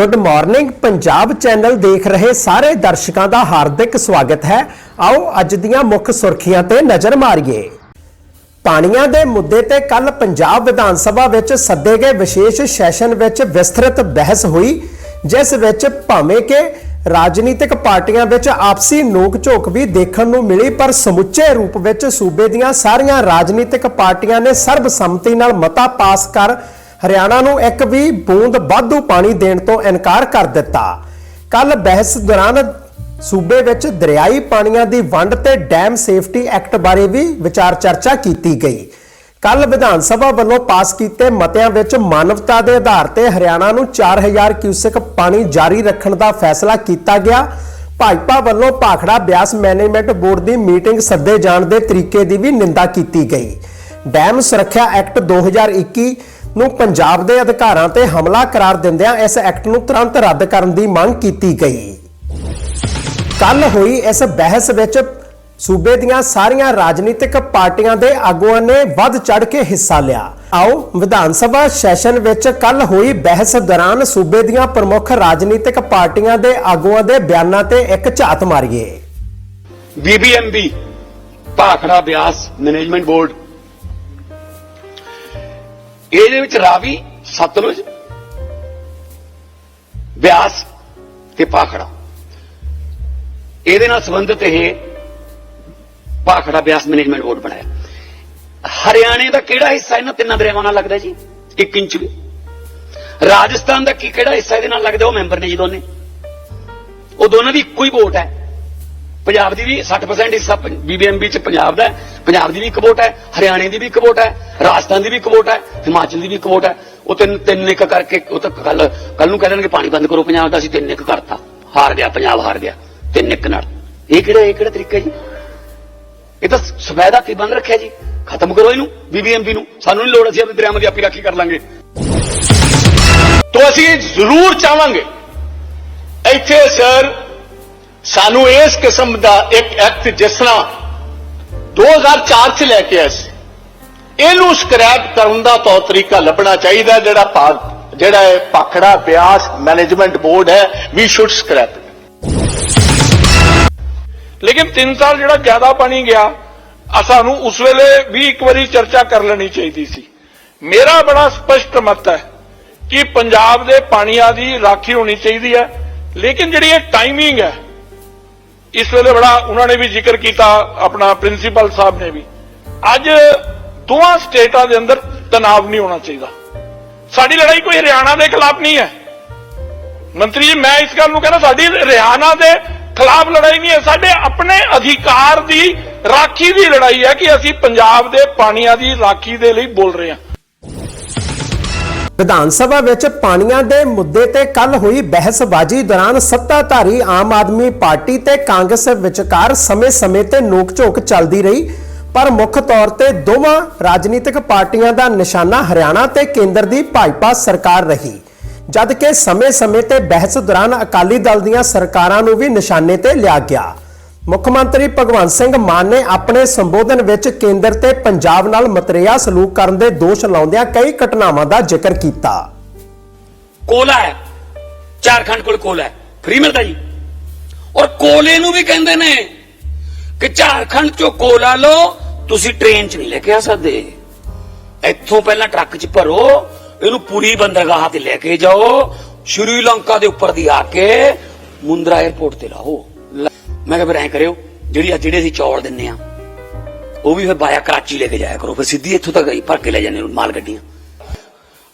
Good morning Punjab channel ਦੇਖ ਰਹੇ ਸਾਰੇ ਦਰਸ਼ਕਾਂ ਦਾ ਹਾਰਦਿਕ ਸਵਾਗਤ ਹੈ। ਆਓ ਅੱਜ ਦੀਆਂ ਮੁੱਖ ਸੁਰਖੀਆਂ ਤੇ ਨਜ਼ਰ ਮਾਰੀਏ। ਪਾਣੀਆਂ ਦੇ ਮੁੱਦੇ ਤੇ ਕੱਲ ਪੰਜਾਬ ਵਿਧਾਨ ਸਭਾ ਵਿੱਚ ਸੱਦੇ ਗਏ ਵਿਸ਼ੇਸ਼ ਸੈਸ਼ਨ ਵਿੱਚ ਵਿਸਤ੍ਰਿਤ ਬਹਿਸ ਹੋਈ, ਜਿਸ ਵਿੱਚ ਭਾਵੇਂ ਕਿ ਰਾਜਨੀਤਿਕ ਪਾਰਟੀਆਂ ਵਿੱਚ ਆਪਸੀ ਨੋਕ-ਝੋਕ ਵੀ ਦੇਖਣ ਨੂੰ ਮਿਲੀ, ਪਰ ਸਮੁੱਚੇ ਰੂਪ ਵਿੱਚ ਸੂਬੇ ਦੀਆਂ ਸਾਰੀਆਂ ਰਾਜਨੀਤਿਕ ਪਾਰਟੀਆਂ ਨੇ ਸਰਬਸੰਮਤੀ ਨਾਲ ਮਤਾ ਪਾਸ ਕਰ ਹਰਿਆਣਾ ਨੂੰ ਇੱਕ ਵੀ ਬੂੰਦ ਵਾਧੂ ਪਾਣੀ ਦੇਣ ਤੋਂ ਇਨਕਾਰ ਕਰ ਦਿੱਤਾ। ਕੱਲ ਬਹਿਸ ਦੌਰਾਨ ਸੂਬੇ ਵਿੱਚ ਦਰਿਆਈ ਪਾਣੀਆਂ ਦੀ ਵੰਡ ਤੇ ਡੈਮ ਸੇਫਟੀ ਐਕਟ ਬਾਰੇ ਵੀ ਵਿਚਾਰ ਚਰਚਾ ਕੀਤੀ ਗਈ। ਕੱਲ ਵਿਧਾਨ ਸਭਾ ਵੱਲੋਂ ਪਾਸ ਕੀਤੇ ਮਤਿਆਂ ਵਿੱਚ ਮਾਨਵਤਾ ਦੇ ਆਧਾਰ ਤੇ ਹਰਿਆਣਾ ਨੂੰ 4000 ਕਿਊਸੈਕ ਪਾਣੀ ਜਾਰੀ ਰੱਖਣ ਦਾ ਫੈਸਲਾ ਕੀਤਾ ਗਿਆ। ਭਾਜਪਾ ਵੱਲੋਂ ਭਾਖੜਾ ਬਿਆਸ ਮੈਨੇਜਮੈਂਟ ਬੋਰਡ ਦੀ ਮੀਟਿੰਗ ਸੱਦੇ ਜਾਣ ਦੇ ਤਰੀਕੇ ਦੀ ਵੀ ਨਿੰਦਾ ਕੀਤੀ ਗਈ। ਡੈਮ ਸੁਰੱਖਿਆ ਐਕਟ 2021 ਨੂੰ ਪੰਜਾਬ ਦੇ ਅਧਿਕਾਰਾਂ ਤੇ ਹਮਲਾ ਕਰਾਰ ਦਿੰਦਿਆਂ ਇਸ ਐਕਟ ਨੂੰ ਤੁਰੰਤ ਰੱਦ ਕਰਨ ਦੀ ਮੰਗ ਕੀਤੀ ਗਈ। ਕੱਲ ਹੋਈ ਇਸ ਬਹਿਸ ਵਿੱਚ ਸੂਬੇ ਦੀਆਂ ਸਾਰੀਆਂ ਰਾਜਨੀਤਿਕ ਪਾਰਟੀਆਂ ਦੇ ਆਗੂਆਂ ਨੇ ਵੱਧ ਚੜ ਕੇ ਹਿੱਸਾ ਲਿਆ। ਆਓ, ਵਿਧਾਨ ਸਭਾ ਸੈਸ਼ਨ ਵਿੱਚ ਕੱਲ ਹੋਈ ਬਹਿਸ ਦੌਰਾਨ ਸੂਬੇ ਦੀਆਂ ਪ੍ਰਮੁੱਖ ਰਾਜਨੀਤਿਕ ਪਾਰਟੀਆਂ ਦੇ ਆਗੂਆਂ ਦੇ ਬਿਆਨਾਂ ਤੇ ਇੱਕ ਝਾਤ ਮਾਰੀਏ। BBMB, Bhakra Beas management board ਇਹਦੇ ਵਿੱਚ ਰਾਵੀ, ਸਤਲੁਜ, ਬਿਆਸ ਤੇ ਭਾਖੜਾ। ਇਹਦੇ ਨਾਲ ਸੰਬੰਧਿਤ ਇਹ ਭਾਖੜਾ ਬਿਆਸ ਮੈਨੇਜਮੈਂਟ ਬੋਰਡ ਬਣਾਇਆ। ਹਰਿਆਣੇ ਦਾ ਕਿਹੜਾ ਹਿੱਸਾ ਇਹਨਾਂ ਤਿੰਨਾਂ ਦਰਿਆਵਾਂ ਨਾਲ ਲੱਗਦਾ ਜੀ? 1 ਇੰਚ ਵੀ। ਰਾਜਸਥਾਨ ਦਾ ਕੀ ਕਿਹੜਾ ਹਿੱਸਾ ਇਹਦੇ ਨਾਲ ਲੱਗਦਾ? ਉਹ ਮੈਂਬਰ ਨੇ ਜੀ ਦੋਨੇ। ਉਹ ਦੋਨਾਂ ਦੀ ਇੱਕੋ ਹੀ ਵੋਟ ਹੈ। ਪੰਜਾਬ ਦੀ ਵੀ 60% ਹਿੱਸਾ ਬੀਬੀਐਮਬੀ ਚ ਪੰਜਾਬ ਦਾ ਪੰਜਾਬ ਦੀ ਵੀ ਇੱਕ ਵੋਟ ਹੈ, ਹਰਿਆਣੇ ਦੀ ਵੀ ਇੱਕ ਵੋਟ ਹੈ, ਰਾਜਸਥਾਨ ਦੀ ਵੀ ਇੱਕ ਵੋਟ ਹੈ, ਹਿਮਾਚਲ ਦੀ ਵੀ ਇੱਕ ਵੋਟ ਹੈ। ਉਹ ਤਿੰਨ ਤਿੰਨ ਇੱਕ ਕਰਕੇ, ਉਹ ਤਾਂ ਕੱਲ ਕੱਲ ਨੂੰ ਕਹਿ ਦੇਣਗੇ ਪਾਣੀ ਬੰਦ ਕਰੋ ਪੰਜਾਬ ਦਾ, ਅਸੀਂ ਤਿੰਨ ਇੱਕ ਕਰਤਾ। ਹਾਰ ਗਿਆ, ਪੰਜਾਬ ਹਾਰ ਗਿਆ। ਤਿੰਨ ਇੱਕ ਨਾਲ। ਇਹ ਕਿਹੜਾ ਇਹ ਕਿਹੜਾ ਤਰੀਕਾ ਜੀ? ਇਹ ਤਾਂ ਸਫੈਦਾ ਕੀ ਬੰਦ ਰੱਖਿਆ ਜੀ। ਖਤਮ ਕਰੋ ਇਹਨੂੰ ਬੀਬੀਐਮਬੀ ਨੂੰ। ਸਾਨੂੰ ਨਹੀਂ ਲੋੜ, ਅਸੀਂ ਆਪਣੇ ਦਰਿਆਵਾਂ ਦੀ ਆਪੀ ਰਾਖੀ ਕਰ ਲਾਂਗੇ। ਤੋਂ ਅਸੀਂ ਜ਼ਰੂਰ ਚਾਹਾਂਗੇ, ਇੱਥੇ ਸਰ ਸਾਨੂੰ ਇਸ ਕਿਸਮ ਦਾ ਇੱਕ ਐਕਟ ਜਿਸ ਤਰ੍ਹਾਂ 2004 ਚ ਲੈ ਕੇ ਆਏ ਸੀ, ਇਹਨੂੰ ਸਕ੍ਰੈਪ ਕਰਨ ਦਾ ਤੌਰ ਤਰੀਕਾ ਲੱਭਣਾ ਚਾਹੀਦਾ ਜਿਹੜਾ ਭਾਰਤ ਜਿਹੜਾ ਇਹ ਪਾਖੜਾ ਬਿਆਸ ਮੈਨੇਜਮੈਂਟ ਬੋਰਡ ਹੈ ਵੀ ਸ਼ੁੱਡ ਸਕ੍ਰੈਪ ਲੇਕਿਨ 3 ਸਾਲ ਜਿਹੜਾ ਜ਼ਿਆਦਾ ਪਾਣੀ ਗਿਆ ਸਾਨੂੰ ਉਸ ਵੇਲੇ ਵੀ ਇੱਕ ਵਾਰੀ ਚਰਚਾ ਕਰ ਲੈਣੀ ਚਾਹੀਦੀ ਸੀ। ਮੇਰਾ ਬੜਾ ਸਪਸ਼ਟ ਮਤ ਹੈ ਕਿ ਪੰਜਾਬ ਦੇ ਪਾਣੀਆਂ ਦੀ ਰਾਖੀ ਹੋਣੀ ਚਾਹੀਦੀ ਹੈ, ਲੇਕਿਨ ਜਿਹੜੀ ਇਹ ਟਾਈਮਿੰਗ ਹੈ ਇਸ ਵੇਲੇ ਬੜਾ ਉਹਨਾਂ ਨੇ ਵੀ ਜ਼ਿਕਰ ਕੀਤਾ, ਆਪਣਾ ਪ੍ਰਿੰਸੀਪਲ ਸਾਹਿਬ ਨੇ ਵੀ। ਅੱਜ ਦੋਵਾਂ ਸਟੇਟਾਂ ਦੇ ਅੰਦਰ ਤਣਾਅ ਨਹੀਂ ਹੋਣਾ ਚਾਹੀਦਾ। ਸਾਡੀ ਲੜਾਈ ਕੋਈ ਹਰਿਆਣਾ ਦੇ ਖਿਲਾਫ ਨਹੀਂ ਹੈ। ਮੰਤਰੀ ਜੀ, ਮੈਂ ਇਸ ਗੱਲ ਨੂੰ ਕਹਿੰਦਾ, ਸਾਡੀ ਹਰਿਆਣਾ ਦੇ ਖਿਲਾਫ ਲੜਾਈ ਨਹੀਂ ਹੈ। ਸਾਡੇ ਆਪਣੇ ਅਧਿਕਾਰ ਦੀ ਰਾਖੀ ਦੀ ਲੜਾਈ ਹੈ ਕਿ ਅਸੀਂ ਪੰਜਾਬ ਦੇ ਪਾਣੀਆਂ ਦੀ ਰਾਖੀ ਦੇ ਲਈ ਬੋਲ ਰਹੇ ਹਾਂ। ਵਿਧਾਨ ਸਭਾ ਵਿੱਚ ਪਾਣੀਆਂ ਦੇ ਮੁੱਦੇ ਤੇ ਕੱਲ ਹੋਈ ਬਹਿਸਬਾਜ਼ੀ ਦੌਰਾਨ ਸੱਤਾਧਾਰੀ ਆਮ ਆਦਮੀ ਪਾਰਟੀ ਤੇ ਕਾਂਗਰਸ ਵਿਚਕਾਰ ਸਮੇਂ-ਸਮੇਂ ਤੇ ਨੋਕ-ਝੋਕ ਚੱਲਦੀ ਰਹੀ। ਪਰ ਮੁੱਖ ਤੌਰ ਤੇ ਦੋਵਾਂ ਰਾਜਨੀਤਿਕ ਪਾਰਟੀਆਂ ਦਾ ਨਿਸ਼ਾਨਾ ਹਰਿਆਣਾ ਤੇ ਕੇਂਦਰ ਦੀ ਭਾਜਪਾ ਸਰਕਾਰ ਰਹੀ। ਜਦ ਕਿ ਸਮੇਂ-ਸਮੇਂ ਤੇ ਬਹਿਸ ਦੌਰਾਨ ਅਕਾਲੀ ਦਲ ਦੀਆਂ ਸਰਕਾਰਾਂ ਨੂੰ ਵੀ ਨਿਸ਼ਾਨੇ ਤੇ ਲਿਆ ਗਿਆ। ਮੁੱਖ ਮੰਤਰੀ ਭਗਵੰਤ ਸਿੰਘ ਮਾਨ ਨੇ ਆਪਣੇ ਸੰਬੋਧਨ ਵਿੱਚ ਕੇਂਦਰ ਤੇ ਪੰਜਾਬ ਨਾਲ ਮਤਰੇਆ ਸਲੂਕ ਕਰਨ ਦੇ ਦੋਸ਼ ਲਾਉਂਦਿਆਂ ਕਈ ਘਟਨਾਵਾਂ ਦਾ ਜ਼ਿਕਰ ਕੀਤਾ। ਕੋਲਾ ਹੈ। ਝਾਰਖੰਡ ਕੋਲ ਕੋਲਾ ਹੈ। ਫ੍ਰੀ ਮਿਲਦਾ ਜੀ। ਔਰ ਕੋਲੇ ਨੂੰ ਵੀ ਕਹਿੰਦੇ ਨੇ ਕਿ ਝਾਰਖੰਡ ਚੋਂ ਕੋਲਾ ਲਓ, ਤੁਸੀਂ ਟ੍ਰੇਨ 'ਚ ਨਹੀਂ ਲੈ ਕੇ ਆ ਸਕਦੇ। ਇੱਥੋਂ ਪਹਿਲਾਂ ਟਰੱਕ 'ਚ ਭਰੋ, ਇਹਨੂੰ ਪੂਰੀ ਬੰਦਰਗਾਹ ਤੇ ਲੈ ਕੇ ਜਾਓ ਸ਼੍ਰੀਲੰਕਾ ਦੇ ਉੱਪਰ ਦੀ ਆ ਕੇ ਮੁੰਦਰਾ 에ਅਰਪੋਰਟ ਤੇ ਲਾਓ ਮੈਂ ਕਿਹਾ ਫਿਰ ਐਂ ਕਰਿਓ, ਜਿਹੜੀ ਆ ਜਿਹੜੇ ਅਸੀਂ ਚੌਲ ਦਿੰਨੇ ਆ, ਉਹ ਵੀ ਫਿਰ ਬਾਇਆ ਕਰਾਚੀ ਲੈ ਕੇ ਜਾਇਆ ਕਰੋ। ਫਿਰ ਸਿੱਧੀ ਇੱਥੋਂ ਤੱਕ ਭਰ ਕੇ ਲੈ ਜਾਂਦੇ ਮਾਲ ਗੱਡੀਆਂ।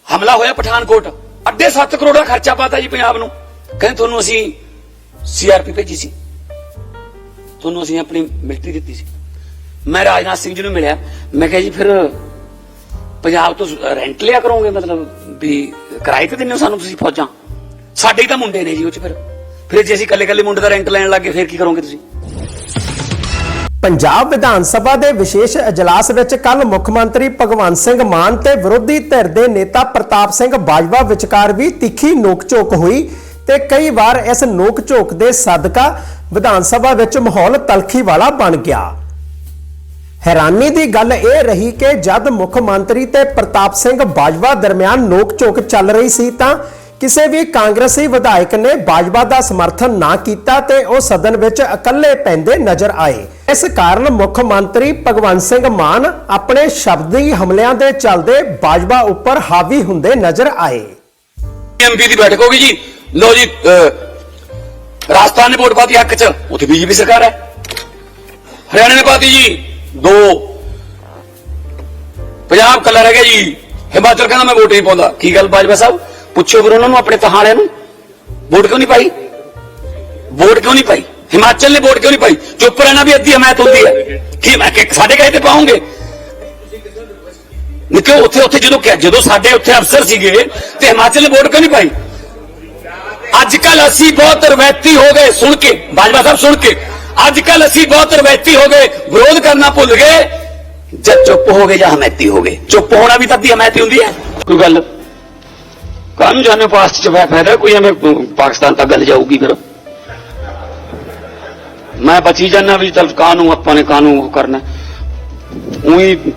ਹਮਲਾ ਹੋਇਆ ਪਠਾਨਕੋਟ, ਅੱਡੇ 7 ਕਰੋੜ ਦਾ ਖਰਚਾ ਪਾਤਾ ਜੀ ਪੰਜਾਬ ਨੂੰ। ਕਹਿੰਦੇ ਤੁਹਾਨੂੰ ਅਸੀਂ ਸੀਆਰਪੀ ਭੇਜੀ ਸੀ। ਤੁਹਾਨੂੰ ਅਸੀਂ ਆਪਣੀ ਮਿਲਟਰੀ ਦਿੱਤੀ ਸੀ। ਮੈਂ ਰਾਜਨਾਥ ਸਿੰਘ ਜੀ ਨੂੰ ਮਿਲਿਆ। ਮੈਂ ਕਿਹਾ ਜੀ ਫਿਰ ਪੰਜਾਬ ਤੋਂ ਰੈਂਟ ਲਿਆ ਕਰੋਗੇ? ਮਤਲਬ ਵੀ ਕਿਰਾਏ ਤੇ ਦਿੰਦੇ ਹੋ ਸਾਨੂੰ ਤੁਸੀਂ ਫੌਜਾਂ? ਸਾਡੇ ਹੀ ਤਾਂ ਮੁੰਡੇ ਨੇ ਜੀ ਉਹ ਚ ਫਿਰ। ਫਿਰ ਜੇ ਅਸੀਂ ਕੱਲੇ ਕੱਲੇ ਮੁੰਡੇ ਦਾ ਰੈਂਟ ਲੈਣ ਲੱਗੇ, ਫਿਰ ਕੀ ਕਰੋਗੇ ਤੁਸੀਂ? ਪੰਜਾਬ ਵਿਧਾਨ ਸਭਾ ਦੇ ਵਿਸ਼ੇਸ਼ ਅਜਲਾਸ ਵਿੱਚ ਕੱਲ ਮੁੱਖ ਮੰਤਰੀ ਭਗਵੰਤ ਸਿੰਘ ਮਾਨ ਤੇ ਵਿਰੋਧੀ ਧਿਰ ਦੇ ਨੇਤਾ ਪ੍ਰਤਾਪ ਸਿੰਘ ਬਾਜਵਾ ਵਿਚਕਾਰ ਵੀ ਤਿੱਖੀ ਨੋਕ-ਝੋਕ ਹੋਈ ਤੇ ਕਈ ਵਾਰ ਇਸ ਨੋਕ-ਝੋਕ ਦੇ ਸਦਕਾ ਵਿਧਾਨ ਸਭਾ ਵਿੱਚ ਮਾਹੌਲ ਤਲਖੀ ਵਾਲਾ ਬਣ ਗਿਆ। ਹੈਰਾਨੀ ਦੀ ਗੱਲ ਇਹ ਰਹੀ ਕਿ ਜਦ ਮੁੱਖ ਮੰਤਰੀ ਤੇ ਪ੍ਰਤਾਪ ਸਿੰਘ ਬਾਜਵਾ ਦਰਮਿਆਨ ਨੋਕ-ਝੋਕ ਚੱਲ ਰਹੀ ਸੀ ਤਾਂ ਕਿਸੇ ਵੀ ਕਾਂਗਰਸੀ ਵਿਧਾਇਕ ਨੇ ਬਾਜਵਾ ਦਾ ਸਮਰਥਨ ਨਾ ਕੀਤਾ ਤੇ ਉਹ ਸਦਨ ਵਿੱਚ ਇਕੱਲੇ ਪੈਂਦੇ ਨਜ਼ਰ ਆਏ। ਇਸ ਕਾਰਨ ਮੁੱਖ ਮੰਤਰੀ ਭਗਵੰਤ ਸਿੰਘ ਮਾਨ ਆਪਣੇ ਸ਼ਬਦੀ ਹਮਲਿਆਂ ਦੇ ਚੱਲਦੇ ਬਾਜਵਾ ਉੱਪਰ ਹਾਵੀ ਹੁੰਦੇ ਨਜ਼ਰ ਆਏ। ਐਮਪੀ ਦੀ ਬੈਠਕ ਹੋ ਜੀ। ਲੋ ਜੀ ਰਾਜਸਥਾਨ ਨੇ ਵੋਟ ਪਾਤੀ ਹੱਕ ਚ, ਉੱਥੇ ਬੀਜੇਪੀ ਸਰਕਾਰ ਹੈ। ਹਰਿਆਣਾ ਨੇ ਪਾਤੀ ਜੀ, ਦੋ। ਪੰਜਾਬ ਕੱਲਾ ਰਹਿ ਗਿਆ ਜੀ। ਹਿਮਾਚਲ ਕਹਿੰਦਾ ਮੈਂ ਵੋਟ ਨਹੀਂ ਪਾਉਂਦਾ। ਕੀ ਗੱਲ ਬਾਜਵਾ ਸਾਹਿਬ? ਪੁੱਛੋ ਫਿਰ ਉਹਨਾਂ ਨੂੰ ਆਪਣੇ ਪਹਾੜਿਆਂ ਨੂੰ। ਵੋਟ ਕਿਉਂ ਨਹੀਂ ਪਾਈ? ਵੋਟ ਕਿਉਂ ਨਹੀਂ ਪਾਈ? ਹਿਮਾਚਲ ਨੇ ਵੋਟ ਕਿਉਂ ਨਹੀਂ ਪਾਈ? ਚੁੱਪ ਰਹਿਣਾ ਵੀ ਅੱਧੀ ਹਮਾਇਤ ਹੁੰਦੀ ਹੈ। ਕੀ ਮੈਂ ਕਿ ਸਾਡੇ ਕਹੇ ਤੇ ਪਾਉਂਗੇ? ਨਿੱਕੇ ਉੱਥੇ ਉੱਥੇ ਜਦੋਂ ਕਿ- ਜਦੋਂ ਸਾਡੇ ਉੱਥੇ ਅਫਸਰ ਸੀਗੇ ਤੇ ਹਿਮਾਚਲ ਨੇ ਵੋਟ ਕਿਉਂ ਨਹੀਂ ਪਾਈ? ਅੱਜ ਕੱਲ ਅਸੀਂ ਬਹੁਤ ਰਵੈਤੀ ਹੋ ਗਏ। ਸੁਣ ਕੇ, ਬਾਜਵਾ ਸਾਹਿਬ ਸੁਣ ਕੇ। ਅੱਜ ਕੱਲ ਅਸੀਂ ਬਹੁਤ ਰਵੈਤੀ ਹੋ ਗਏ। ਵਿਰੋਧ ਕਰਨਾ ਭੁੱਲ ਗਏ। ਜਦ ਚੁੱਪ ਹੋ ਗਏ ਜਾਂ ਹਮਾਇਤੀ ਹੋ ਗਏ? ਚੁੱਪ ਹੋਣਾ ਵੀ ਤਾਂ ਅੱਧੀ ਹਮਾਇਤੀ ਹੁੰਦੀ ਹੈ। ਕੋਈ ਗੱਲ ਕਾਹਨੂੰ ਜਾਣੇ ਪਾਸਟ ਚ ਫਾਇਦਾ ਕੋਈ ਐਵੇਂ ਪਾਕਿਸਤਾਨ ਤੱਕ ਗੱਲ ਜਾਊਗੀ ਫਿਰ। ਮੈਂ ਬਚੀ ਜਾਣਾ ਵੀ ਚਲ ਕਾਹਨੂੰ ਆਪਾਂ ਨੇ ਕਾਹਨੂੰ ਕਰਨਾ। ਉਹੀ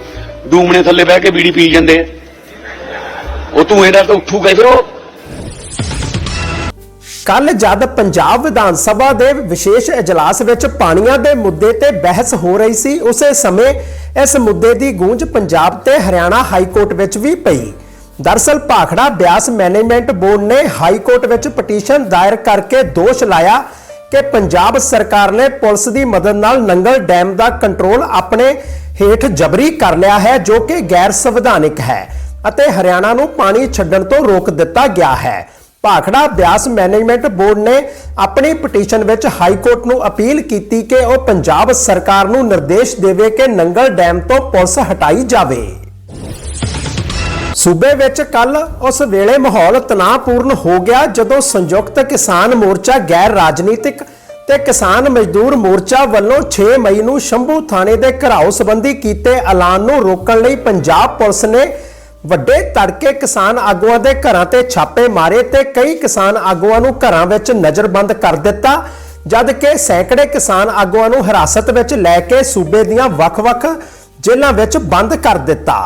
ਡੂਮਣੇ ਥੱਲੇ ਬਹਿ ਕੇ ਬੀੜੀ ਪੀ ਜਾਂਦੇ। ਉਹ ਤੂੰ ਇਹਦਾ ਤਾਂ ਉੱਠੂਗਾ ਫਿਰ ਉਹ। ਕੱਲ ਜਦ ਪੰਜਾਬ ਵਿਧਾਨ ਸਭਾ ਦੇ ਵਿਸ਼ੇਸ਼ ਇਜਲਾਸ ਵਿੱਚ ਪਾਣੀਆਂ ਦੇ ਮੁੱਦੇ ਤੇ ਬਹਿਸ ਹੋ ਰਹੀ ਸੀ, ਉਸੇ ਸਮੇਂ ਇਸ ਮੁੱਦੇ ਦੀ ਗੂੰਜ ਪੰਜਾਬ ਤੇ ਹਰਿਆਣਾ ਹਾਈ ਕੋਰਟ ਵਿੱਚ ਵੀ ਪਈ। ਦਰਸਲ ਭਾਖੜਾ ਬਿਆਸ ਮੈਨੇਜਮੈਂਟ ਬੋਰਡ ਨੇ ਹਾਈ ਕੋਰਟ ਵਿੱਚ ਪਟੀਸ਼ਨ ਦਾਇਰ ਕਰਕੇ ਦੋਸ਼ ਲਾਇਆ ਕਿ ਪੰਜਾਬ ਸਰਕਾਰ ਨੇ ਪੁਲਿਸ ਦੀ ਮਦਦ ਨਾਲ ਨੰਗਲ ਡੈਮ ਦਾ ਕੰਟਰੋਲ ਆਪਣੇ ਹੇਠ ਜਬਰੀ ਕਰ ਲਿਆ ਹੈ, ਜੋ ਕਿ ਗੈਰ ਸੰਵਿਧਾਨਿਕ ਹੈ ਅਤੇ ਹਰਿਆਣਾ ਨੂੰ ਪਾਣੀ ਛੱਡਣ ਤੋਂ ਰੋਕ ਦਿੱਤਾ ਗਿਆ ਹੈ। ਭਾਖੜਾ ਬਿਆਸ ਮੈਨੇਜਮੈਂਟ ਬੋਰਡ ਨੇ ਆਪਣੀ ਪਟੀਸ਼ਨ ਵਿੱਚ ਹਾਈ ਕੋਰਟ ਨੂੰ ਅਪੀਲ ਕੀਤੀ ਕਿ ਉਹ ਪੰਜਾਬ ਸਰਕਾਰ ਨੂੰ ਨਿਰਦੇਸ਼ ਦੇਵੇ ਕਿ ਨੰਗਲ ਡੈਮ ਤੋਂ ਪੁਲਿਸ ਹਟਾਈ ਜਾਵੇ। ਸੂਬੇ ਵਿੱਚ ਕੱਲ ਉਸ ਵੇਲੇ ਮਾਹੌਲ ਤਣਾਅਪੂਰਨ ਹੋ ਗਿਆ ਜਦੋਂ ਸੰਯੁਕਤ ਕਿਸਾਨ ਮੋਰਚਾ ਗੈਰ ਰਾਜਨੀਤਿਕ ਤੇ ਕਿਸਾਨ ਮਜ਼ਦੂਰ ਮੋਰਚਾ ਵੱਲੋਂ 6 ਮਈ ਨੂੰ ਸ਼ੰਭੂ ਥਾਣੇ ਦੇ ਘਰਾਓ ਸੰਬੰਧੀ ਕੀਤੇ ਐਲਾਨ ਨੂੰ ਰੋਕਣ ਲਈ ਪੰਜਾਬ ਪੁਲਿਸ ਨੇ ਵੱਡੇ ਤੜਕੇ ਕਿਸਾਨ ਆਗੂਆਂ ਦੇ ਘਰਾਂ ਤੇ ਛਾਪੇ ਮਾਰੇ ਤੇ ਕਈ ਕਿਸਾਨ ਆਗੂਆਂ ਨੂੰ ਘਰਾਂ ਵਿੱਚ ਨਜ਼ਰਬੰਦ ਕਰ ਦਿੱਤਾ ਜਦ ਕਿ ਸੈਂਕੜੇ ਕਿਸਾਨ ਆਗੂਆਂ ਨੂੰ ਹਿਰਾਸਤ ਵਿੱਚ ਲੈ ਕੇ ਸੂਬੇ ਦੀਆਂ ਵੱਖ-ਵੱਖ ਜੇਲ੍ਹਾਂ ਵਿੱਚ ਬੰਦ ਕਰ ਦਿੱਤਾ।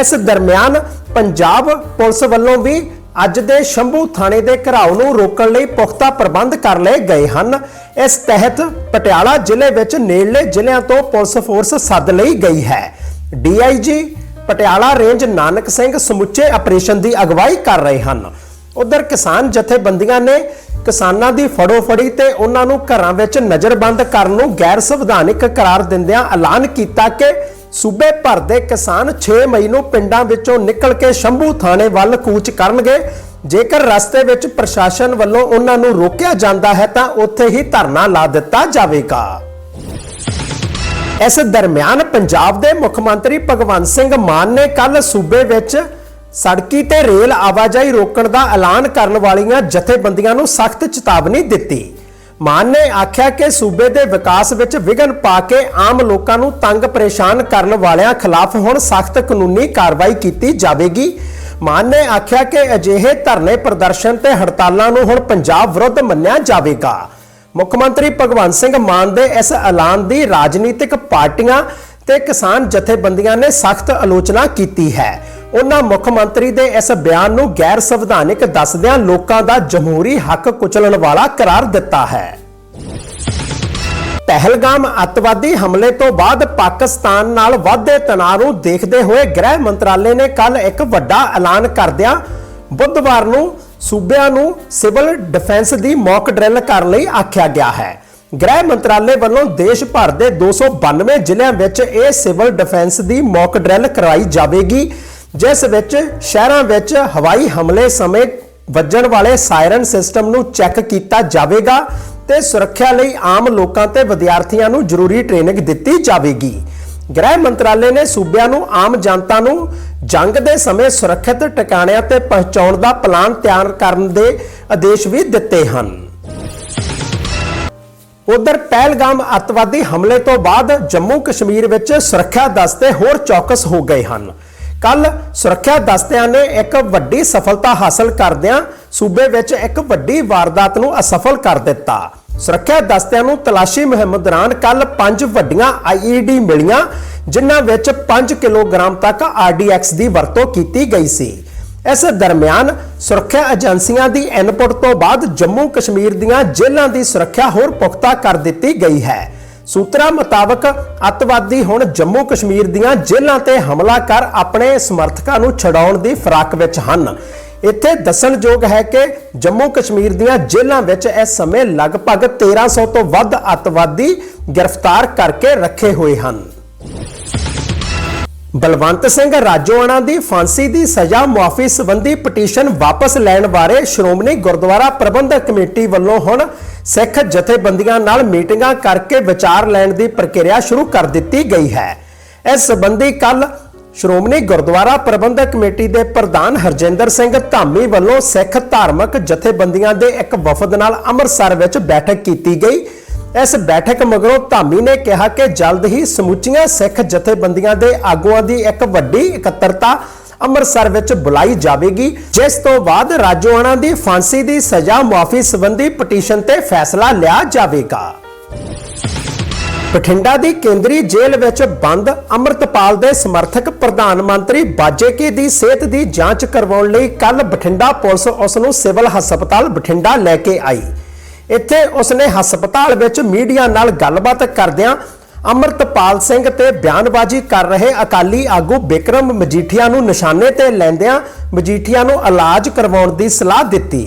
ਇਸ ਦਰਮਿਆਨ ਪੰਜਾਬ ਪੁਲਿਸ ਵੱਲੋਂ ਵੀ ਅੱਜ ਦੇ ਸ਼ੰਭੂ ਥਾਣੇ ਦੇ ਘਰਾਓ ਨੂੰ ਰੋਕਣ ਲਈ ਪੁਖਤਾ ਪ੍ਰਬੰਧ ਕਰ ਲਏ ਗਏ ਹਨ। ਇਸ ਤਹਿਤ ਪਟਿਆਲਾ ਜ਼ਿਲ੍ਹੇ ਵਿੱਚ ਨੇੜਲੇ ਜ਼ਿਲ੍ਹਿਆਂ ਤੋਂ ਪੁਲਿਸ ਫੋਰਸ ਸੱਦ ਲਈ ਗਈ ਹੈ। ਡੀਆਈਜੀ ਪਟਿਆਲਾ ਰੇਂਜ ਨਾਨਕ ਸਿੰਘ ਸਮੁੱਚੇ ਆਪਰੇਸ਼ਨ ਦੀ ਅਗਵਾਈ ਕਰ ਰਹੇ ਹਨ। ਉਧਰ ਕਿਸਾਨ ਜਥੇਬੰਦੀਆਂ ਨੇ ਕਿਸਾਨਾਂ ਦੀ ਫੜੋ ਫੜੀ ਤੇ ਉਹਨਾਂ ਨੂੰ ਘਰਾਂ ਵਿੱਚ ਨਜ਼ਰਬੰਦ ਕਰਨ ਨੂੰ ਗੈਰ ਸੰਵਿਧਾਨਿਕ ਕਰਾਰ ਦਿੰਦਿਆਂ ਐਲਾਨ ਕੀਤਾ ਕਿ ਸੂਬੇ ਭਰ ਦੇ ਕਿਸਾਨ 6 ਮਈ ਨੂੰ ਪਿੰਡਾਂ ਵਿੱਚੋਂ ਨਿਕਲ ਕੇ ਸ਼ੰਭੂ ਥਾਣੇ ਵੱਲ ਕੂਚ ਕਰਨਗੇ। ਜੇਕਰ ਰਸਤੇ ਵਿੱਚ ਪ੍ਰਸ਼ਾਸਨ ਵੱਲੋਂ ਉਹਨਾਂ ਨੂੰ ਰੋਕਿਆ ਜਾਂਦਾ ਹੈ ਤਾਂ ਉੱਥੇ ਹੀ ਧਰਨਾ ਲਾ ਦਿੱਤਾ ਜਾਵੇਗਾ। ਇਸ ਦਰਮਿਆਨ ਪੰਜਾਬ ਦੇ ਮੁੱਖ ਮੰਤਰੀ ਭਗਵੰਤ ਸਿੰਘ ਮਾਨ ਨੇ ਕੱਲ ਸੂਬੇ ਵਿੱਚ ਸੜਕੀ ਤੇ ਰੇਲ ਆਵਾਜਾਈ ਰੋਕਣ ਦਾ ਐਲਾਨ ਕਰਨ ਵਾਲੀਆਂ ਜਥੇਬੰਦੀਆਂ ਨੂੰ ਸਖਤ ਚੇਤਾਵਨੀ ਦਿੱਤੀ। ਮਾਨ ਨੇ ਆਖਿਆ ਕਿ ਸੂਬੇ ਦੇ ਵਿਕਾਸ ਵਿੱਚ ਵਿਘਨ ਪਾ ਕੇ ਆਮ ਲੋਕਾਂ ਨੂੰ ਤੰਗ ਪਰੇਸ਼ਾਨ ਕਰਨ ਵਾਲਿਆਂ ਖਿਲਾਫ ਹੁਣ ਸਖਤ ਕਾਨੂੰਨੀ ਕਾਰਵਾਈ ਕੀਤੀ ਜਾਵੇਗੀ। ਮਾਨ ਨੇ ਆਖਿਆ ਕਿ ਅਜਿਹੇ ਧਰਨੇ ਪ੍ਰਦਰਸ਼ਨ ਤੇ ਹੜਤਾਲਾਂ ਨੂੰ ਹੁਣ ਪੰਜਾਬ ਵਿਰੁੱਧ ਮੰਨਿਆ ਜਾਵੇਗਾ। ਮੁੱਖ ਮੰਤਰੀ ਭਗਵੰਤ ਸਿੰਘ ਮਾਨ ਦੇ ਇਸ ਐਲਾਨ ਦੀ ਰਾਜਨੀਤਿਕ ਪਾਰਟੀਆਂ ਤੇ ਕਿਸਾਨ ਜਥੇਬੰਦੀਆਂ ਨੇ ਸਖਤ ਆਲੋਚਨਾ ਕੀਤੀ ਹੈ। ਉਹਨਾਂ ਮੁੱਖ ਮੰਤਰੀ ਦੇ ਇਸ ਬਿਆਨ ਨੂੰ ਗੈਰ ਸੰਵਿਧਾਨਿਕ ਦੱਸਦਿਆਂ ਲੋਕਾਂ ਦਾ ਜਮਹੂਰੀ ਹੱਕ ਕੁਚਲਣ ਵਾਲਾ ਕਰਾਰ ਦਿੱਤਾ ਹੈ। ਪਹਿਲਗਾਮ ਅੱਤਵਾਦੀ ਹਮਲੇ ਤੋਂ ਬਾਅਦ ਪਾਕਿਸਤਾਨ ਨਾਲ ਵਧਦੇ ਤਣਾਅ ਨੂੰ ਦੇਖਦੇ ਹੋਏ ਗ੍ਰਹਿ ਮੰਤਰਾਲੇ ਨੇ ਕੱਲ ਇੱਕ ਵੱਡਾ ਐਲਾਨ ਕਰਦਿਆਂ ਬੁੱਧਵਾਰ ਨੂੰ ਸੂਬਿਆਂ ਨੂੰ ਸਿਵਲ ਡਿਫੈਂਸ ਦੀ ਮੌਕ ਡਰਿਲ ਕਰਨ ਲਈ ਆਖਿਆ ਗਿਆ ਹੈ। ਗ੍ਰਹਿ ਮੰਤਰਾਲੇ ਵੱਲੋਂ ਦੇਸ਼ ਭਰ ਦੇ 292 ਜ਼ਿਲ੍ਹਿਆਂ ਵਿੱਚ ਇਹ ਸਿਵਲ ਡਿਫੈਂਸ ਦੀ ਮੌਕ ਡਰਿਲ ਕਰਵਾਈ ਜਾਵੇਗੀ। ਜਿਸ ਵਿੱਚ ਸ਼ਹਿਰਾਂ ਵਿੱਚ ਹਵਾਈ ਹਮਲੇ ਸਮੇਂ ਵੱਜਣ ਵਾਲੇ ਸਾਇਰਨ ਸਿਸਟਮ ਨੂੰ ਚੈੱਕ ਕੀਤਾ ਜਾਵੇਗਾ ਤੇ ਸੁਰੱਖਿਆ ਲਈ ਆਮ ਲੋਕਾਂ ਤੇ ਵਿਦਿਆਰਥੀਆਂ ਨੂੰ ਜ਼ਰੂਰੀ ਟ੍ਰੇਨਿੰਗ ਦਿੱਤੀ ਜਾਵੇਗੀ। ਗ੍ਰਹਿ ਮੰਤਰਾਲੇ ਨੇ ਸੂਬਿਆਂ ਨੂੰ ਆਮ ਜਨਤਾ ਨੂੰ ਜੰਗ ਦੇ ਸਮੇਂ ਸੁਰੱਖਿਅਤ ਟਿਕਾਣਿਆਂ ਤੇ ਪਹੁੰਚਾਉਣ ਦਾ ਪਲਾਨ ਤਿਆਰ ਕਰਨ ਦੇ ਆਦੇਸ਼ ਵੀ ਦਿੱਤੇ ਹਨ। ਉਧਰ ਪਹਿਲਗਾਮ ਅੱਤਵਾਦੀ ਹਮਲੇ ਤੋਂ ਬਾਅਦ ਜੰਮੂ ਕਸ਼ਮੀਰ ਵਿੱਚ ਸੁਰੱਖਿਆ ਦਸਤੇ ਹੋਰ ਚੌਕਸ ਹੋ ਗਏ ਹਨ। ਕੱਲ ਸੁਰੱਖਿਆ ਦਸਤਿਆਂ ਨੇ ਇੱਕ ਵੱਡੀ ਸਫਲਤਾ ਹਾਸਲ ਕਰਦਿਆਂ ਸੂਬੇ ਵਿੱਚ ਇੱਕ ਵੱਡੀ ਵਾਰਦਾਤ ਨੂੰ ਅਸਫਲ ਕਰ ਦਿੱਤਾ। ਸੁਰੱਖਿਆ ਦਸਤਿਆਂ ਨੂੰ ਤਲਾਸ਼ੀ ਮੁਹਿੰਮ ਦੌਰਾਨ ਕੱਲ ਪੰਜ ਵੱਡੀਆਂ ਆਈਈਡੀ ਮਿਲੀਆਂ, ਜਿਨ੍ਹਾਂ ਵਿੱਚ 5 ਕਿਲੋਗ੍ਰਾਮ ਤੱਕ ਆਰਡੀਐਕਸ ਦੀ ਵਰਤੋਂ ਕੀਤੀ ਗਈ ਸੀ। ਇਸ ਦਰਮਿਆਨ ਸੁਰੱਖਿਆ ਏਜੰਸੀਆਂ ਦੀ ਇਨਪੁਟ ਤੋਂ ਬਾਅਦ ਜੰਮੂ ਕਸ਼ਮੀਰ ਦੀਆਂ ਜੇਲ੍ਹਾਂ ਦੀ ਸੁਰੱਖਿਆ ਹੋਰ ਪੁਖਤਾ ਕਰ ਦਿੱਤੀ ਗਈ ਹੈ। ਸੂਤਰਾਂ ਮੁਤਾਬਕ ਅੱਤਵਾਦੀ ਹੁਣ ਜੰਮੂ ਕਸ਼ਮੀਰ ਦੀਆਂ ਜੇਲ੍ਹਾਂ ਤੇ ਹਮਲਾ ਕਰ ਆਪਣੇ ਸਮਰਥਕਾਂ ਨੂੰ ਛਡਾਉਣ ਦੀ ਫਰਾਕ ਵਿੱਚ ਹਨ। ਇੱਥੇ ਦੱਸਣਯੋਗ ਹੈ ਕਿ ਜੰਮੂ ਕਸ਼ਮੀਰ ਦੀਆਂ ਜੇਲ੍ਹਾਂ ਵਿੱਚ ਇਸ ਸਮੇਂ ਲਗਭਗ 1300 ਤੋਂ ਵੱਧ ਅੱਤਵਾਦੀ ਗ੍ਰਿਫਤਾਰ ਕਰਕੇ ਰੱਖੇ ਹੋਏ ਹਨ। ਬਲਵੰਤ ਸਿੰਘ ਰਾਜੋਆਣਾ ਦੀ ਫਾਂਸੀ ਦੀ ਸਜ਼ਾ ਮੁਆਫੀ ਸੰਬੰਧੀ ਪਟੀਸ਼ਨ ਵਾਪਸ ਲੈਣ ਬਾਰੇ ਸ਼੍ਰੋਮਣੀ ਗੁਰਦੁਆਰਾ ਪ੍ਰਬੰਧਕ ਕਮੇਟੀ ਵੱਲੋਂ ਹੁਣ ਸਿੱਖ ਜਥੇਬੰਦੀਆਂ ਨਾਲ ਮੀਟਿੰਗਾਂ ਕਰਕੇ ਵਿਚਾਰ ਲੈਣ ਦੀ ਪ੍ਰਕਿਰਿਆ ਸ਼ੁਰੂ ਕਰ ਦਿੱਤੀ ਗਈ ਹੈ। ਇਸ ਸੰਬੰਧੀ ਕੱਲ ਸ਼੍ਰੋਮਣੀ ਗੁਰਦੁਆਰਾ ਪ੍ਰਬੰਧਕ ਕਮੇਟੀ ਦੇ ਪ੍ਰਧਾਨ ਹਰਜਿੰਦਰ ਸਿੰਘ ਧਾਮੀ ਵੱਲੋਂ ਸਿੱਖ ਧਾਰਮਿਕ ਜਥੇਬੰਦੀਆਂ ਦੇ ਇੱਕ ਵਫਦ ਨਾਲ ਅੰਮ੍ਰਿਤਸਰ ਵਿੱਚ ਬੈਠਕ ਕੀਤੀ ਗਈ। ਇਸ ਬੈਠਕ ਮਗਰੋਂ ਧਾਮੀ ਨੇ ਕਿਹਾ ਕਿ ਜਲਦ ਹੀ ਸਮੁੱਚੀਆਂ ਸਿੱਖ ਜਥੇਬੰਦੀਆਂ ਦੇ ਆਗੂਆਂ ਦੀ ਇੱਕ ਵੱਡੀ ਇਕੱਤਰਤਾ ਅੰਮ੍ਰਿਤਸਰ ਵਿੱਚ ਬੁਲਾਈ ਜਾਵੇਗੀ, ਜਿਸ ਤੋਂ ਬਾਅਦ ਰਾਜੋਆਣਾ ਦੀ ਫਾਂਸੀ ਦੀ ਸਜ਼ਾ ਮੁਆਫੀ ਸੰਬੰਧੀ ਪਟੀਸ਼ਨ ਤੇ ਫੈਸਲਾ ਲਿਆ ਜਾਵੇਗਾ। ਬਠਿੰਡਾ ਦੀ ਕੇਂਦਰੀ ਜੇਲ੍ਹ ਵਿੱਚ ਬੰਦ ਅੰਮ੍ਰਿਤਪਾਲ ਦੇ ਸਮਰਥਕ ਪ੍ਰਧਾਨ ਮੰਤਰੀ ਬਾਜੇਕੇ ਦੀ ਸਿਹਤ ਦੀ ਜਾਂਚ ਕਰਵਾਉਣ ਲਈ ਕੱਲ ਬਠਿੰਡਾ ਪੁਲਿਸ ਉਸ ਨੂੰ ਸਿਵਲ ਹਸਪਤਾਲ ਬਠਿੰਡਾ ਲੈ ਕੇ ਆਈ। ਇੱਥੇ ਉਸਨੇ ਹਸਪਤਾਲ ਵਿੱਚ ਮੀਡੀਆ ਨਾਲ ਗੱਲਬਾਤ ਕਰਦਿਆਂ ਅੰਮ੍ਰਿਤਪਾਲ ਸਿੰਘ ਤੇ ਬਿਆਨਬਾਜ਼ੀ ਕਰ ਰਹੇ ਅਕਾਲੀ ਆਗੂ ਬਿਕਰਮ ਮਜੀਠੀਆ ਨੂੰ ਨਿਸ਼ਾਨੇ ਤੇ ਲੈਂਦਿਆਂ ਮਜੀਠੀਆ ਨੂੰ ਇਲਾਜ ਕਰਵਾਉਣ ਦੀ ਸਲਾਹ ਦਿੱਤੀ।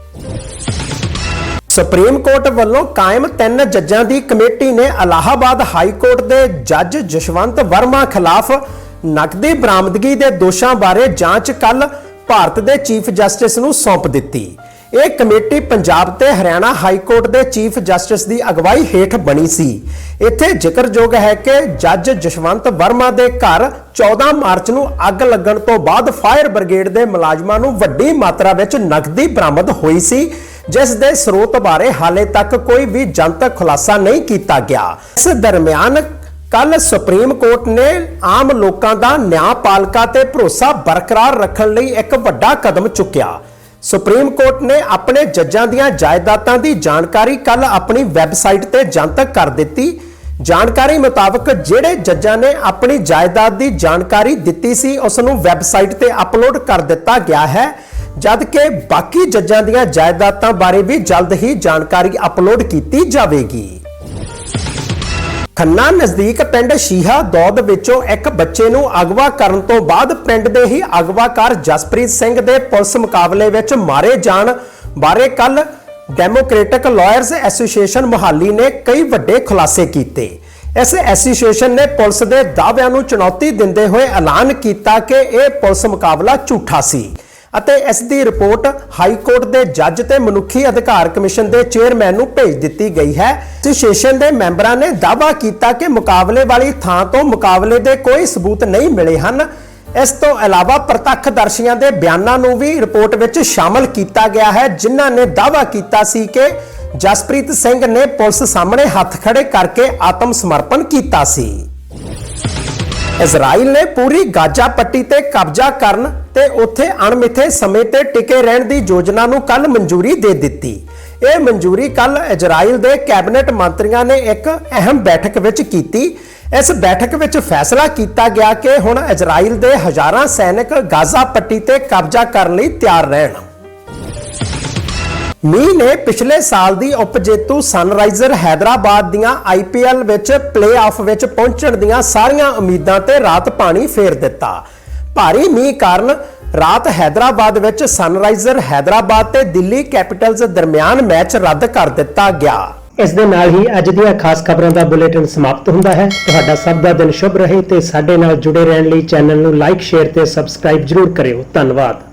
ਸੁਪਰੀਮ ਕੋਰਟ ਵੱਲੋਂ ਕਾਇਮ ਤਿੰਨ ਜੱਜਾਂ ਦੀ ਕਮੇਟੀ ਨੇ ਅਲਾਹਾਬਾਦ ਹਾਈ ਕੋਰਟ ਦੇ ਜੱਜ ਜਸ਼ਵੰਤ ਵਰਮਾ ਖਿਲਾਫ ਨਕਦੀ ਬਰਾਮਦਗੀ ਦੇ ਦੋਸ਼ਾਂ ਬਾਰੇ ਜਾਂਚ ਕੱਲ ਭਾਰਤ ਦੇ ਚੀਫ ਜਸਟਿਸ ਨੂੰ ਸੌਂਪ ਦਿੱਤੀ। ਇਹ ਕਮੇਟੀ ਪੰਜਾਬ ਤੇ ਹਰਿਆਣਾ ਹਾਈ ਕੋਰਟ ਦੇ ਚੀਫ ਜਸਟਿਸ ਦੀ ਅਗਵਾਈ ਹੇਠ ਬਣੀ ਸੀ। ਇੱਥੇ ਜ਼ਿਕਰਯੋਗ ਹੈ ਕਿ ਜੱਜ ਜਸ਼ਵੰਤ ਵਰਮਾ ਦੇ ਘਰ 14 ਮਾਰਚ ਨੂੰ ਅੱਗ ਲੱਗਣ ਤੋਂ ਬਾਅਦ ਫਾਇਰ ਬ੍ਰਿਗੇਡ ਦੇ ਮੁਲਾਜ਼ਮਾਂ ਨੂੰ ਵੱਡੀ ਮਾਤਰਾ ਵਿੱਚ ਨਕਦੀ ਬਰਾਮਦ ਹੋਈ ਸੀ। ਜਿਸ ਦੇ ਸਰੋਤ ਬਾਰੇ ਹਾਲੇ ਤੱਕ ਕੋਈ ਵੀ ਜਨਤਕ ਖੁਲਾਸਾ ਨਹੀਂ ਕੀਤਾ ਗਿਆ। ਇਸ ਦਰਮਿਆਨ ਕੱਲ ਸੁਪਰੀਮ ਕੋਰਟ ਨੇ ਆਮ ਲੋਕਾਂ ਦਾ ਨਿਆਂਪਾਲਕਾ ਤੇ ਭਰੋਸਾ ਬਰਕਰਾਰ ਰੱਖਣ ਲਈ ਇੱਕ ਵੱਡਾ ਕਦਮ ਚੁੱਕਿਆ। ਸੁਪਰੀਮ ਕੋਰਟ ਨੇ ਆਪਣੇ ਜੱਜਾਂ ਦੀਆਂ ਜਾਇਦਾਦਾਂ ਦੀ ਜਾਣਕਾਰੀ ਕੱਲ ਆਪਣੀ ਵੈਬਸਾਈਟ ਤੇ ਜਨਤਕ ਕਰ ਦਿੱਤੀ। ਜਾਣਕਾਰੀ ਮੁਤਾਬਕ ਜਿਹੜੇ ਜੱਜਾਂ ਨੇ ਆਪਣੀ ਜਾਇਦਾਦ ਦੀ ਜਾਣਕਾਰੀ ਦਿੱਤੀ ਸੀ, ਉਸ ਨੂੰ ਵੈਬਸਾਈਟ ਤੇ ਅਪਲੋਡ ਕਰ ਦਿੱਤਾ ਗਿਆ ਹੈ। ਜਦ ਕਿ ਬਾਕੀ ਜੱਜਾਂ ਦੀਆਂ ਜਾਇਦਾਦਾਂ ਬਾਰੇ ਵੀ ਜਲਦ ਹੀ ਜਾਣਕਾਰੀ ਅਪਲੋਡ ਕੀਤੀ ਜਾਵੇਗੀ। ਖੰਨਾ ਨਜ਼ਦੀਕ ਪਿੰਡ ਸ਼ੀਹਾ ਦੌਦ ਵਿੱਚੋਂ ਇੱਕ ਬੱਚੇ ਨੂੰ ਅਗਵਾ ਕਰਨ ਤੋਂ ਬਾਅਦ ਪਿੰਡ ਦੇ ਹੀ ਅਗਵਾਕਾਰ ਜਸਪ੍ਰੀਤ ਸਿੰਘ ਦੇ ਪੁਲਿਸ ਮੁਕਾਬਲੇ ਵਿੱਚ ਮਾਰੇ ਜਾਣ ਬਾਰੇ ਕੱਲ ਡੈਮੋਕ੍ਰੈਟਿਕ ਲਾਇਰਸ ਐਸੋਸੀਏਸ਼ਨ ਮੁਹਾਲੀ ਨੇ ਕਈ ਵੱਡੇ ਖੁਲਾਸੇ ਕੀਤੇ। ਇਸ ਐਸੋਸੀਏਸ਼ਨ ਨੇ ਪੁਲਿਸ ਦੇ ਦਾਅਵਿਆਂ ਨੂੰ ਚੁਣੌਤੀ ਦਿੰਦੇ ਹੋਏ ਐਲਾਨ ਕੀਤਾ ਕਿ ਇਹ ਪੁਲਿਸ ਮੁਕਾਬਲਾ ਝੂਠਾ ਸੀ। ਅਤੇ ਇਸ ਦੀ ਰਿਪੋਰਟ ਹਾਈ ਕੋਰਟ ਦੇ ਜੱਜ ਤੇ ਮਨੁੱਖੀ ਅਧਿਕਾਰ ਕਮਿਸ਼ਨ ਦੇ ਚੇਅਰਮੈਨ ਨੂੰ ਭੇਜ ਦਿੱਤੀ ਗਈ ਹੈ। ਐਸੋਸੀਏਸ਼ਨ ਦੇ ਮੈਂਬਰਾਂ ਨੇ ਦਾਅਵਾ ਕੀਤਾ ਕਿ ਮੁਕਾਬਲੇ ਵਾਲੀ ਥਾਂ ਤੋਂ ਮੁਕਾਬਲੇ ਦੇ ਕੋਈ ਸਬੂਤ ਨਹੀਂ ਮਿਲੇ ਹਨ। ਇਸ ਤੋਂ ਇਲਾਵਾ ਪ੍ਰਤੱਖਦਰਸ਼ੀਆਂ ਦੇ ਬਿਆਨਾਂ ਨੂੰ ਵੀ ਰਿਪੋਰਟ ਵਿੱਚ ਸ਼ਾਮਲ ਕੀਤਾ ਗਿਆ ਹੈ, ਜਿਨ੍ਹਾਂ ਨੇ ਦਾਅਵਾ ਕੀਤਾ ਸੀ ਕਿ ਜਸਪ੍ਰੀਤ ਸਿੰਘ ਨੇ ਪੁਲਿਸ ਸਾਹਮਣੇ ਹੱਥ ਖੜੇ ਕਰਕੇ ਆਤਮ ਸਮਰਪਣ ਕੀਤਾ ਸੀ। ਇਜ਼ਰਾਈਲ ਨੇ ਪੂਰੀ ਗਾਜ਼ਾ ਪੱਟੀ ਤੇ ਕਬਜ਼ਾ ਕਰਨ ਤੇ ਉੱਥੇ ਅਣਮਿੱਥੇ ਸਮੇਂ ਤੇ ਟਿਕੇ ਰਹਿਣ ਦੀ ਯੋਜਨਾ ਨੂੰ ਕੱਲ ਮਨਜ਼ੂਰੀ ਦੇ ਦਿੱਤੀ। ਇਹ ਮਨਜ਼ੂਰੀ ਕੱਲ ਇਜ਼ਰਾਈਲ ਦੇ ਕੈਬਨਿਟ ਮੰਤਰੀਆਂ ਨੇ ਇੱਕ ਅਹਿਮ ਬੈਠਕ ਵਿੱਚ ਕੀਤੀ। ਇਸ ਬੈਠਕ ਵਿੱਚ ਫੈਸਲਾ ਕੀਤਾ ਗਿਆ ਕਿ ਹੁਣ ਇਜ਼ਰਾਈਲ ਦੇ ਹਜ਼ਾਰਾਂ ਸੈਨਿਕ ਗਾਜ਼ਾ ਪੱਟੀ ਤੇ ਕਬਜ਼ਾ ਕਰਨ ਲਈ ਤਿਆਰ ਰਹਿਣ। ਮੀਂਹ ਨੇ ਪਿਛਲੇ ਸਾਲ ਦੀ ਉਪਜੇਤੂ ਸਨਰਾਈਜ਼ਰ ਹੈਦਰਾਬਾਦ ਦੀਆਂ ਆਈਪੀਐਲ ਵਿੱਚ ਪਲੇਆਫ ਵਿੱਚ ਪਹੁੰਚਣ ਦੀਆਂ ਸਾਰੀਆਂ ਉਮੀਦਾਂ ਤੇ ਰਾਤ ਪਾਣੀ ਫੇਰ ਦਿੱਤਾ। ਭਾਰੀ ਮੀਂਹ ਕਾਰਨ ਰਾਤ ਹੈਦਰਾਬਾਦ ਵਿੱਚ ਸਨਰਾਈਜ਼ਰ ਹੈਦਰਾਬਾਦ ਤੇ ਦਿੱਲੀ ਕੈਪੀਟਲਸ ਦਰਮਿਆਨ ਮੈਚ ਰੱਦ ਕਰ ਦਿੱਤਾ ਗਿਆ। ਇਸ ਦੇ ਨਾਲ ਹੀ ਅੱਜ ਦੀਆਂ ਖਾਸ ਖਬਰਾਂ ਦਾ ਬੁਲੇਟਿਨ ਸਮਾਪਤ ਹੁੰਦਾ ਹੈ। ਤੁਹਾਡਾ ਸਭ ਦਾ ਦਿਨ ਸ਼ੁਭ ਰਹੇ ਤੇ ਸਾਡੇ ਨਾਲ ਜੁੜੇ ਰਹਿਣ ਲਈ ਚੈਨਲ ਨੂੰ ਲਾਈਕ, ਸ਼ੇਅਰ ਤੇ ਸਬਸਕ੍ਰਾਈਬ ਜਰੂਰ ਕਰਿਓ। ਧੰਨਵਾਦ।